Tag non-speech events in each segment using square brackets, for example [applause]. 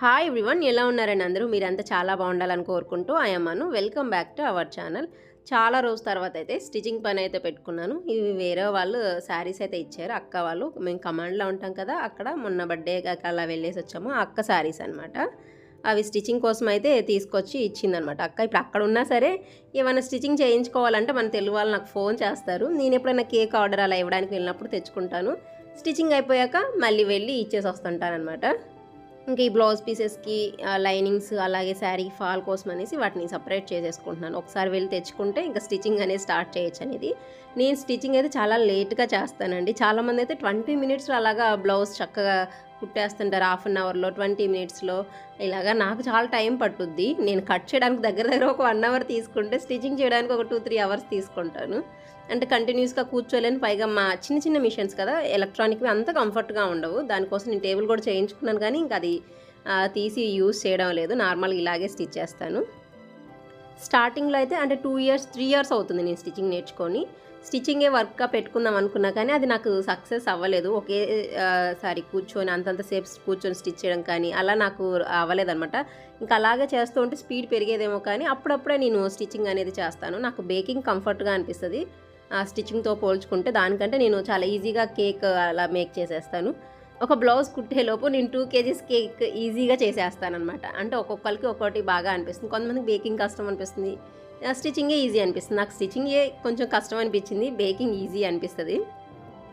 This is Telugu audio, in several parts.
హాయ్ ఎవ్రీవన్ ఎలా ఉన్నారండి అందరూ? మీరంతా చాలా బాగుండాలని కోరుకుంటూ అయ్యమ్మను welcome back to our channel చాలా రోజు తర్వాత అయితే స్టిచింగ్ పని అయితే పెట్టుకున్నాను. ఇవి వేరే వాళ్ళు శారీస్ అయితే ఇచ్చారు. అక్క వాళ్ళు మేము కమాండ్లో ఉంటాం కదా అక్కడ మొన్న బర్త్డే అలా వెళ్ళేసి వచ్చాము. అక్క శారీస్ అనమాట అవి స్టిచ్చింగ్ కోసం అయితే తీసుకొచ్చి ఇచ్చిందనమాట అక్క ఇప్పుడు అక్కడ ఉన్నా సరే ఏమైనా స్టిచ్చింగ్ చేయించుకోవాలంటే మన తెలుగు వాళ్ళు నాకు ఫోన్ చేస్తారు. నేను ఎప్పుడైనా కేక్ ఆర్డర్ అలా ఇవ్వడానికి వెళ్ళినప్పుడు తెచ్చుకుంటాను. స్టిచ్చింగ్ అయిపోయాక మళ్ళీ వెళ్ళి ఇచ్చేసి వస్తుంటానమాట ఇంకా ఈ బ్లౌజ్ పీసెస్కి లైనింగ్స్ అలాగే శారీ ఫాల్ కోసం అనేసి వాటిని సపరేట్ చేసేసుకుంటున్నాను. ఒకసారి వెళ్ళి తెచ్చుకుంటే ఇంకా స్టిచ్చింగ్ అనేది స్టార్ట్ చేయొచ్చు అనేది నేను స్టిచ్చింగ్ అయితే చాలా లేట్గా చేస్తానండి. చాలామంది అయితే ట్వంటీ మినిట్స్లో అలాగా బ్లౌజ్ చక్కగా కుట్టేస్తుంటారు హాఫ్ అన్ అవర్లో ట్వంటీ మినిట్స్లో ఇలాగా నాకు చాలా టైం పట్టుద్ది. నేను కట్ చేయడానికి దగ్గర దగ్గర ఒక వన్ అవర్ తీసుకుంటే స్టిచ్చింగ్ చేయడానికి ఒక టూ త్రీ అవర్స్ తీసుకుంటాను. అంటే కంటిన్యూస్గా కూర్చోలేని. పైగా మా చిన్న చిన్న మిషన్స్ కదా ఎలక్ట్రానిక్వి అంత కంఫర్ట్గా ఉండవు. దానికోసం నేను టేబుల్ కూడా చేయించుకున్నాను కానీ ఇంకా అది తీసి యూజ్ చేయడం లేదు. నార్మల్గా ఇలాగే స్టిచ్ చేస్తాను. స్టార్టింగ్లో అయితే అంటే టూ ఇయర్స్ త్రీ ఇయర్స్ అవుతుంది నేను స్టిచ్చింగ్ నేర్చుకొని. స్టిచ్చింగే వర్క్గా పెట్టుకుందాం అనుకున్నా కానీ అది నాకు సక్సెస్ అవ్వలేదు. ఒకే సారి కూర్చొని అంతంతసేపు కూర్చొని స్టిచ్ చేయడం కానీ అలా నాకు అవ్వలేదన్నమాట. ఇంకా అలాగే చేస్తూ ఉంటే స్పీడ్ పెరిగేదేమో కానీ అప్పుడప్పుడే నేను స్టిచ్చింగ్ అనేది చేస్తాను. నాకు బేకింగ్ కంఫర్ట్గా అనిపిస్తుంది. ఆ స్టిచ్చింగ్తో పోల్చుకుంటే దానికంటే నేను చాలా ఈజీగా కేక్ అలా మేక్ చేసేస్తాను. ఒక బ్లౌజ్ కుట్టేలోపు నేను టూ కేజీస్ కేక్ ఈజీగా చేసేస్తానమాట అంటే ఒక్కొక్కరికి ఒక్కొక్కటి బాగా అనిపిస్తుంది. కొంతమందికి బేకింగ్ కష్టం అనిపిస్తుంది. స్టిచ్చింగే ఈజీ అనిపిస్తుంది. నాకు స్టిచ్చింగే కొంచెం కష్టం అనిపించింది. బేకింగ్ ఈజీ అనిపిస్తుంది.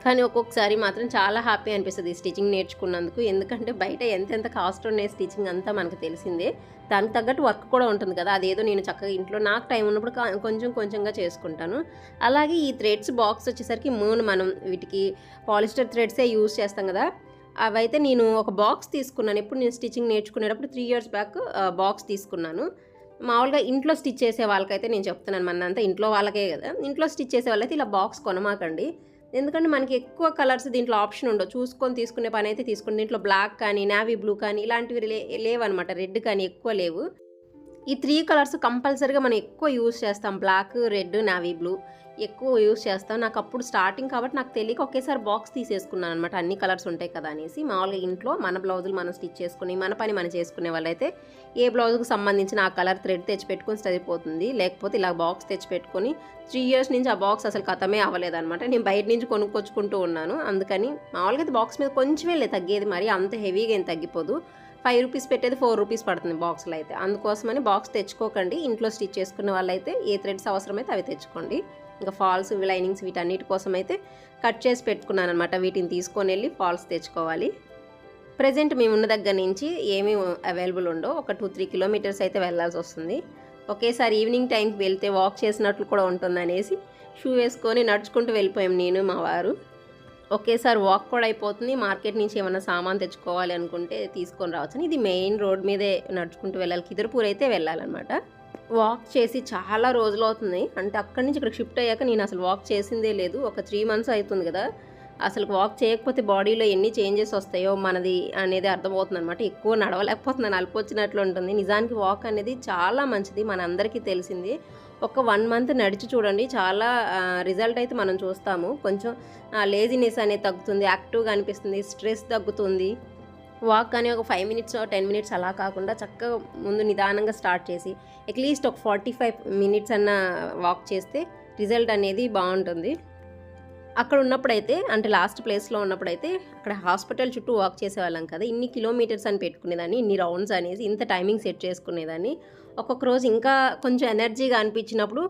కానీ ఒక్కొక్కసారి మాత్రం చాలా హ్యాపీ అనిపిస్తుంది స్టిచ్చింగ్ నేర్చుకున్నందుకు. ఎందుకంటే బయట ఎంతెంత కాస్ట్ ఉన్నాయి స్టిచ్చింగ్ అంతా మనకు తెలిసిందే. దానికి తగ్గట్టు వర్క్ కూడా ఉంటుంది కదా. అదేదో నేను చక్కగా ఇంట్లో నాకు టైం ఉన్నప్పుడు కొంచెం కొంచెంగా చేసుకుంటాను. అలాగే ఈ థ్రెడ్స్ బాక్స్ వచ్చేసరికి మూన్ మనం వీటికి పాలిస్టర్ థ్రెడ్సే యూజ్ చేస్తాం కదా. అవైతే నేను ఒక బాక్స్ తీసుకున్నాను. ఎప్పుడు నేను స్టిచ్చింగ్ నేర్చుకునేటప్పుడు త్రీ ఇయర్స్ బ్యాక్ బాక్స్ తీసుకున్నాను. మామూలుగా ఇంట్లో స్టిచ్ చేసే వాళ్ళకైతే నేను చెప్తున్నాను మన అంతా ఇంట్లో వాళ్ళకే కదా. ఇంట్లో స్టిచ్ చేసే వాళ్ళైతే ఇలా బాక్స్ కొనమాకండి. ఎందుకంటే మనకి ఎక్కువ కలర్స్ దీంట్లో ఆప్షన్ ఉండవు. చూసుకొని తీసుకునే పని అయితే తీసుకుని దీంట్లో బ్లాక్ కానీ నావీ బ్లూ కానీ ఇలాంటివి లే లేవన్నమాట. రెడ్ కానీ ఎక్కువ లేవు. ఈ త్రీ కలర్స్ కంపల్సరీగా మనం ఎక్కువ యూస్ చేస్తాం. Black red navy blue. ఎక్కువ యూస్ చేస్తాం నాకు అప్పుడు స్టార్టింగ్ కాబట్టి నాకు తెలియక ఒకేసారి బాక్స్ తీసేసుకున్నాను అనమాట అన్ని కలర్స్ ఉంటాయి కదా అనేసి మామూలుగా ఇంట్లో మన బ్లౌజులు మనం స్టిచ్ చేసుకుని మన పని మనం చేసుకునే వాళ్ళైతే ఏ బ్లౌజ్కి సంబంధించిన ఆ కలర్ థ్రెడ్ తెచ్చిపెట్టుకొని సరిపోతుంది. లేకపోతే ఇలా బాక్స్ తెచ్చిపెట్టుకొని త్రీ ఇయర్స్ నుంచి ఆ బాక్స్ అసలు కథమే అవ్వలేదన్నమాట. నేను బయట నుంచి కొనుక్కొచ్చుకుంటూ ఉన్నాను. అందుకని మామూలుగా అయితే బాక్స్ మీద కొంచెమే లేదు. తగ్గేది మరి అంత హెవీగా ఏం తగ్గిపోదు. ఫైవ్ రూపీస్ పెట్టేది ఫోర్ రూపీస్ పడుతుంది బాక్స్లో అయితే. అందుకోసమని బాక్స్ తెచ్చుకోకండి. ఇంట్లో స్టిచ్ చేసుకునే వాళ్ళైతే ఏ థ్రెడ్స్ అవసరమైతే అవి తెచ్చుకోండి. ఇంకా ఫాల్స్ లైనింగ్స్ వీటన్నిటి కోసం అయితే కట్ చేసి పెట్టుకున్నాను అనమాట వీటిని తీసుకొని వెళ్ళి ఫాల్స్ తెచ్చుకోవాలి. ప్రజెంట్ మేము ఉన్న దగ్గర నుంచి ఏమీ అవైలబుల్ ఉండో ఒక టూ త్రీ కిలోమీటర్స్ అయితే వెళ్ళాల్సి వస్తుంది. ఒకేసారి ఈవినింగ్ టైంకి వెళ్తే వాక్ చేసినట్లు కూడా ఉంటుంది అనేసి షూ వేసుకొని నడుచుకుంటూ వెళ్ళిపోయాం నేను మా వారు. ఒకేసారి వాక్ కూడా అయిపోతుంది. మార్కెట్ నుంచి ఏమైనా సామాన్ తెచ్చుకోవాలి అనుకుంటే తీసుకొని రావచ్చు ఇది మెయిన్ రోడ్ మీదే నడుచుకుంటూ వెళ్ళాలి. కిదర్పూర్ అయితే వెళ్ళాలన్నమాట. వాక్ చేసి చాలా రోజులు అవుతుంది. అంటే అక్కడి నుంచి ఇక్కడ షిఫ్ట్ అయ్యాక నేను అసలు వాక్ చేసిందే లేదు. ఒక త్రీ మంత్స్ అవుతుంది కదా. అసలు వాక్ చేయకపోతే బాడీలో ఎన్ని చేంజెస్ వస్తాయో మనది అనేది అర్థమవుతుంది అనమాట ఎక్కువ నడవలేకపోతున్నాను. అలుపు వచ్చినట్లు ఉంటుంది. నిజానికి వాక్ అనేది చాలా మంచిది. మన అందరికీ తెలిసింది. ఒక వన్ మంత్ నడిచి చూడండి. చాలా రిజల్ట్ అయితే మనం చూస్తాము. కొంచెం లేజినెస్ అనేది తగ్గుతుంది. యాక్టివ్గా అనిపిస్తుంది. స్ట్రెస్ తగ్గుతుంది. వాక్ కానీ ఒక ఫైవ్ మినిట్స్ టెన్ మినిట్స్ అలా కాకుండా చక్కగా ముందు నిదానంగా స్టార్ట్ చేసి అట్లీస్ట్ ఒక ఫార్టీ ఫైవ్ మినిట్స్ అన్న వాక్ చేస్తే రిజల్ట్ అనేది బాగుంటుంది. అక్కడ ఉన్నప్పుడైతే అంటే లాస్ట్ ప్లేస్లో ఉన్నప్పుడైతే అక్కడ హాస్పిటల్ చుట్టూ వాక్ చేసేవాళ్ళం కదా. ఇన్ని కిలోమీటర్స్ అని పెట్టుకునేదాన్ని ఇన్ని రౌండ్స్ అనేసి ఇంత టైమింగ్ సెట్ చేసుకునేదాన్ని. ఒక్కొక్క రోజు ఇంకా కొంచెం ఎనర్జీగా అనిపించినప్పుడు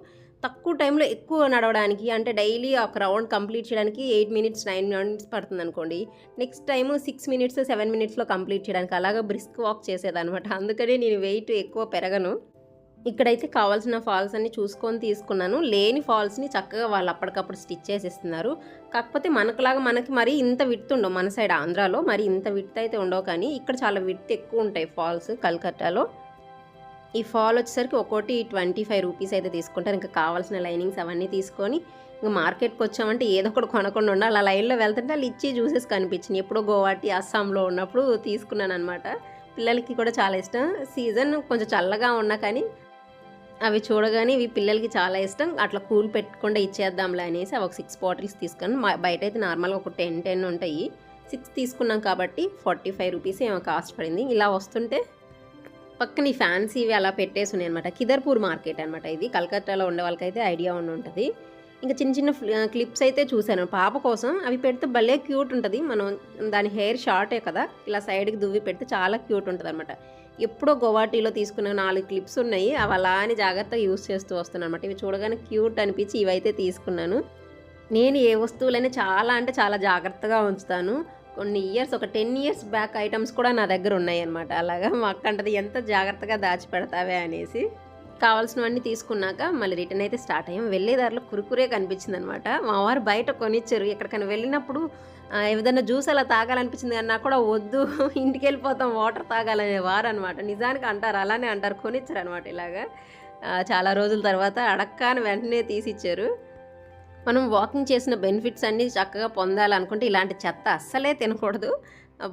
తక్కువ టైంలో ఎక్కువ నడవడానికి అంటే డైలీ ఒక రౌండ్ కంప్లీట్ చేయడానికి ఎయిట్ మినిట్స్ నైన్ మినిట్స్ పడుతుంది అనుకోండి next time six minutes seven మినిట్స్లో కంప్లీట్ చేయడానికి అలాగా బ్రిస్క్ వాక్ చేసేదనమాట అందుకనే నేను వెయిట్ ఎక్కువ పెరగను. ఇక్కడైతే కావాల్సిన ఫాల్స్ అన్ని చూసుకొని తీసుకున్నాను. లేని ఫాల్స్ని చక్కగా వాళ్ళు అప్పటికప్పుడు స్టిచ్ చేసేస్తున్నారు. కాకపోతే మనకులాగా మనకి మరీ ఇంత విడ్త్ ఉండవు మన సైడ్ ఆంధ్రాలో. మరి ఇంత విడ్త్ అయితే ఉండవు కానీ ఇక్కడ చాలా విడ్త్ ఎక్కువ ఉంటాయి ఫాల్స్ కల్కట్టాలో. ఈ ఫాల్ వచ్చేసరికి ఒక్కోటి ట్వంటీ ఫైవ్ రూపీస్ అయితే తీసుకుంటారు. ఇంకా కావాల్సిన లైనింగ్స్ అవన్నీ తీసుకొని ఇంకా మార్కెట్కి వచ్చామంటే ఏదో ఒకటి కొనకుండా ఉండాలి. అలా లైన్లో వెళ్తుంటే వాళ్ళు ఇచ్చి జ్యూసెస్ కనిపించినాయి. ఎప్పుడో గోవాటి అస్సాంలో ఉన్నప్పుడు తీసుకున్నాను అనమాట పిల్లలకి కూడా చాలా ఇష్టం. సీజన్ కొంచెం చల్లగా ఉన్నా కానీ అవి చూడగానే ఇవి పిల్లలకి చాలా ఇష్టం. అట్లా కూల్ పెట్టకుండా ఇచ్చేద్దాంలే అనేసి అవి ఒక సిక్స్ బాటిల్స్ తీసుకొని మా- బయట అయితే నార్మల్గా ఒక టెన్ టెన్ ఉంటాయి. సిక్స్ తీసుకున్నాం కాబట్టి ఫార్టీ ఫైవ్ రూపీస్ ఏమో కాస్ట్ పడింది. ఇలా వస్తుంటే పక్కన ఈ ఫ్యాన్సీవి అలా పెట్టేసి ఉన్నాయి అనమాట కిదర్పూర్ మార్కెట్ అనమాట ఇది. కలకత్తాలో ఉండే వాళ్ళకైతే ఐడియా ఉండి ఉంటుంది. ఇంకా చిన్న చిన్న క్లిప్స్ అయితే చూశాను. పాప కోసం అవి పెడితే భలే క్యూట్ ఉంటుంది. మనం దాని హెయిర్ షార్టే కదా ఇలా సైడ్కి దువ్వి పెడితే చాలా క్యూట్ ఉంటుంది అనమాట ఎప్పుడో గోవాటీలో తీసుకున్న నాలుగు క్లిప్స్ ఉన్నాయి. అవి అలా అని జాగ్రత్తగా యూస్ చేస్తూ వస్తున్నాను అనమాట ఇవి చూడగానే క్యూట్ అనిపించి ఇవైతే తీసుకున్నాను. నేను ఏ వస్తువులైనా చాలా అంటే చాలా జాగ్రత్తగా ఉంచుతాను. కొన్ని ఇయర్స్ ఒక టెన్ ఇయర్స్ బ్యాక్ ఐటమ్స్ కూడా నా దగ్గర ఉన్నాయన్నమాట. అలాగా మా అక్కంటది ఎంత జాగ్రత్తగా దాచిపెడతావే? అనేసి. కావాల్సినవన్నీ తీసుకున్నాక మళ్ళీ రిటర్న్ అయితే స్టార్ట్ అయ్యాం. వెళ్ళేదారిలో కురుకురే కనిపించింది అనమాట మా వారు బయట కొనిచ్చారు. ఎక్కడికైనా వెళ్ళినప్పుడు ఏదైనా జ్యూస్ అలా తాగాలనిపించింది అన్నా కూడా వద్దు [laughs] ఇంటికి వెళ్ళిపోతాం వాటర్ తాగాలనే వారు అనమాట నిజానికి అంటారు అలానే అంటారు కొనిచ్చారు అనమాట ఇలాగా చాలా రోజుల తర్వాత అడక్కాని వెంటనే తీసిచ్చారు. మనం వాకింగ్ చేసిన బెనిఫిట్స్ అన్నీ చక్కగా పొందాలనుకుంటే ఇలాంటి చెత్త అస్సలే తినకూడదు.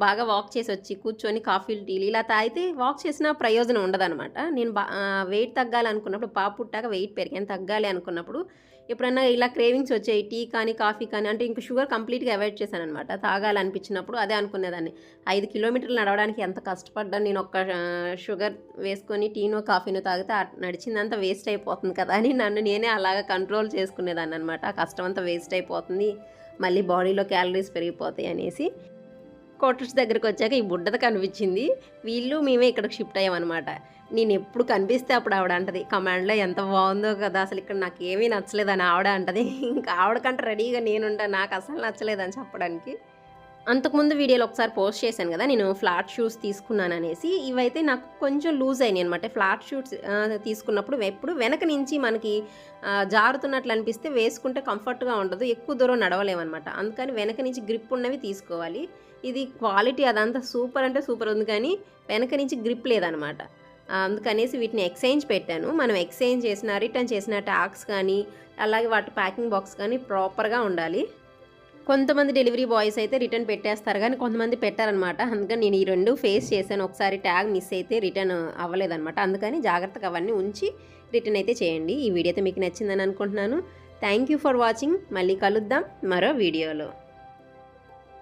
బాగా వాక్ చేసి వచ్చి కూర్చొని కాఫీలు టీలు ఇలా తాగితే వాక్ చేసిన ప్రయోజనం ఉండదన్నమాట. నేను బా వెయిట్ తగ్గాలి అనుకున్నప్పుడు పాప పుట్టాక వెయిట్ పెరిగాను తగ్గాలి అనుకున్నప్పుడు ఎప్పుడన్నా ఇలా క్రేవింగ్స్ వచ్చాయి టీ కానీ కాఫీ కానీ అంటే ఇంకా షుగర్ కంప్లీట్గా అవాయిడ్ చేశాను అనమాట తాగాలనిపించినప్పుడు అదే అనుకునేదాన్ని. ఐదు కిలోమీటర్లు నడవడానికి ఎంత కష్టపడ్డా నేను ఒక్క షుగర్ వేసుకొని టీనో కాఫీనో తాగితే నడిచిందంతా వేస్ట్ అయిపోతుంది కదా అని నన్ను నేనే అలాగా కంట్రోల్ చేసుకునేదాన్ని అనమాట కష్టం అంతా వేస్ట్ అయిపోతుంది మళ్ళీ బాడీలో క్యాలరీస్ పెరిగిపోతాయి అనేసి. క్వార్టర్స్ దగ్గరికి వచ్చాక ఈ బుడ్డది కనిపించింది. వీళ్ళు మేమే ఇక్కడికి షిఫ్ట్ అయ్యామన్నమాట. నేను ఎప్పుడు కనిపిస్తే అప్పుడు ఆవిడ అంటది కమాండ్లో ఎంత బాగుందో కదా అసలు ఇక్కడ నాకు ఏమీ నచ్చలేదని ఆవిడ అంటది. ఇంకా ఆవిడకంటే రెడీగా నేనుంటా నాకు అసలు నచ్చలేదని చెప్పడానికి. అంతకుముందు వీడియోలో ఒకసారి పోస్ట్ చేశాను కదా నేను ఫ్లాట్ షూస్ తీసుకున్నాను అనేసి. ఇవైతే నాకు కొంచెం లూజ్ అయినాయి అనమాట ఫ్లాట్ షూస్ తీసుకున్నప్పుడు ఎప్పుడు వెనక నుంచి మనకి జారుతున్నట్లు అనిపిస్తే వేసుకుంటే కంఫర్ట్గా ఉండదు. ఎక్కువ దూరం నడవలేమన్నమాట. అందుకని వెనక నుంచి గ్రిప్ ఉన్నవి తీసుకోవాలి. ఇది క్వాలిటీ అదంతా సూపర్ అంటే సూపర్ ఉంది కానీ వెనక నుంచి గ్రిప్ లేదనమాట. అందుకనేసి వీటిని ఎక్స్చేంజ్ పెట్టాను. మనం ఎక్స్చేంజ్ చేసిన రిటర్న్ చేసిన ట్యాక్స్ కానీ అలాగే వాటి ప్యాకింగ్ బాక్స్ కానీ ప్రాపర్గా ఉండాలి. కొంతమంది డెలివరీ బాయ్స్ అయితే రిటర్న్ పెట్టేస్తారు కానీ కొంతమంది పెట్టారనమాట. అందుకని నేను ఈ రెండు ఫేస్ చేశాను. ఒకసారి ట్యాగ్ మిస్ అయితే రిటర్న్ అవ్వలేదనమాట. అందుకని జాగ్రత్తగా అవన్నీ ఉంచి రిటర్న్ అయితే చేయండి. ఈ వీడియో అయితే మీకు నచ్చిందని అనుకుంటున్నాను. థ్యాంక్ యూ ఫర్ వాచింగ్ మళ్ళీ కలుద్దాం మరో వీడియోలో.